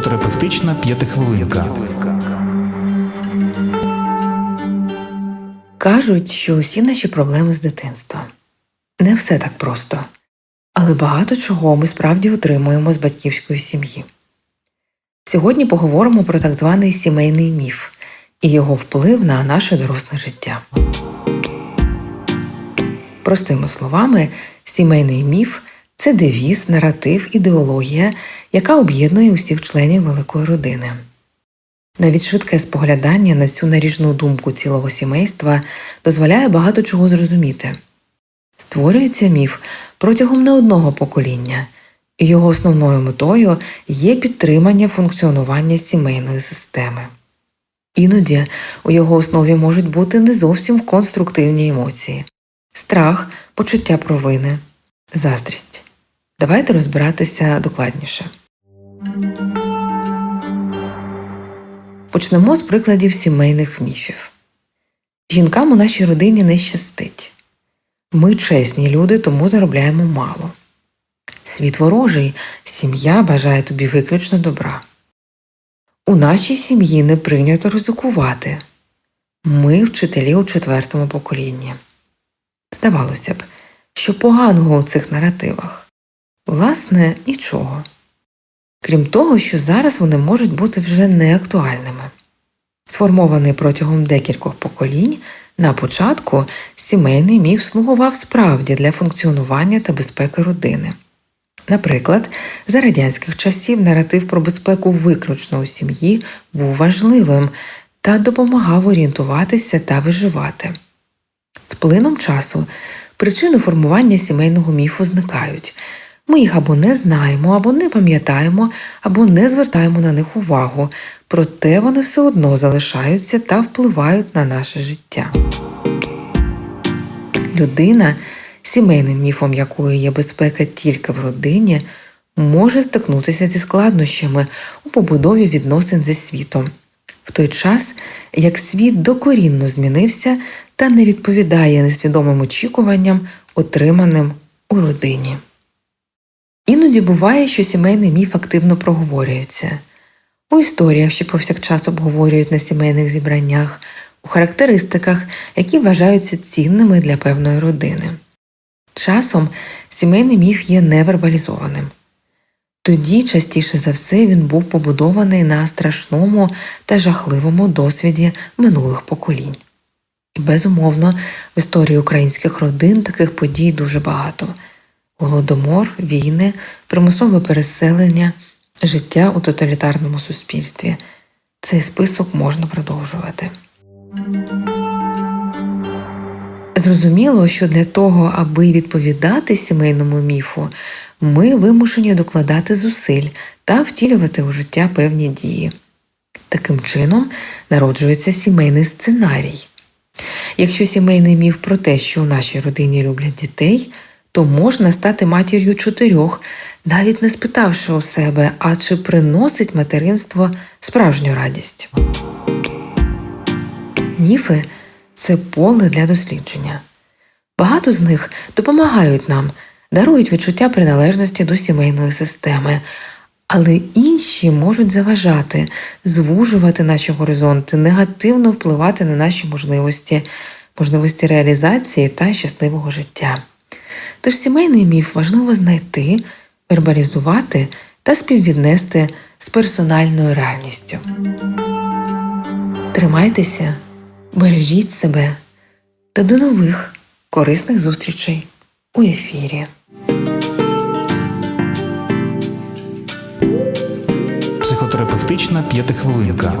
Психотерапевтична п'ятихвилинка. Кажуть, що усі наші проблеми з дитинства. Не все так просто, але багато чого ми справді отримуємо з батьківської сім'ї. Сьогодні поговоримо про так званий сімейний міф і його вплив на наше доросле життя. Простими словами, сімейний міф це девіз, наратив, ідеологія, яка об'єднує усіх членів великої родини. Навіть швидке споглядання на цю наріжну думку цілого сімейства дозволяє багато чого зрозуміти. Створюється міф протягом не одного покоління, і його основною метою є підтримання функціонування сімейної системи. Іноді у його основі можуть бути не зовсім конструктивні емоції страх, почуття провини, заздрість. Давайте розбиратися докладніше. Почнемо з прикладів сімейних міфів. Жінкам у нашій родині не щастить. Ми чесні люди, тому заробляємо мало. Світ ворожий, сім'я бажає тобі виключно добра. У нашій сім'ї не прийнято ризикувати. Ми вчителі у четвертому поколінні. Здавалося б, що поганого у цих наративах? Власне, нічого. Крім того, що зараз вони можуть бути вже неактуальними. Сформований протягом декількох поколінь, на початку сімейний міф слугував справді для функціонування та безпеки родини. Наприклад, за радянських часів наратив про безпеку виключно у сім'ї був важливим та допомагав орієнтуватися та виживати. З плином часу причини формування сімейного міфу зникають. Ми їх або не знаємо, або не пам'ятаємо, або не звертаємо на них увагу, проте вони все одно залишаються та впливають на наше життя. Людина, сімейним міфом якої є безпека тільки в родині, може стикнутися зі складнощами у побудові відносин зі світом, в той час як світ докорінно змінився та не відповідає несвідомим очікуванням, отриманим у родині. Іноді буває, що сімейний міф активно проговорюється у історіях, що повсякчас обговорюють на сімейних зібраннях, у характеристиках, які вважаються цінними для певної родини. Часом сімейний міф є невербалізованим. Тоді, частіше за все, він був побудований на страшному та жахливому досвіді минулих поколінь. І, безумовно, в історії українських родин таких подій дуже багато: голодомор, війни, примусове переселення, життя у тоталітарному суспільстві. Цей список можна продовжувати. Зрозуміло, що для того, аби відповідати сімейному міфу, ми вимушені докладати зусиль та втілювати у життя певні дії. Таким чином народжується сімейний сценарій. Якщо сімейний міф про те, що у нашій родині люблять дітей, то можна стати матір'ю чотирьох, навіть не спитавши у себе, а чи приносить материнство справжню радість. Міфи це поле для дослідження. Багато з них допомагають нам, дарують відчуття приналежності до сімейної системи, але інші можуть заважати, звужувати наші горизонти, негативно впливати на наші можливості, можливості реалізації та щасливого життя. Тож сімейний міф важливо знайти, вербалізувати та співвіднести з персональною реальністю. Тримайтеся, бережіть себе та до нових корисних зустрічей у ефірі. Психотерапевтична п'ятихвилинка.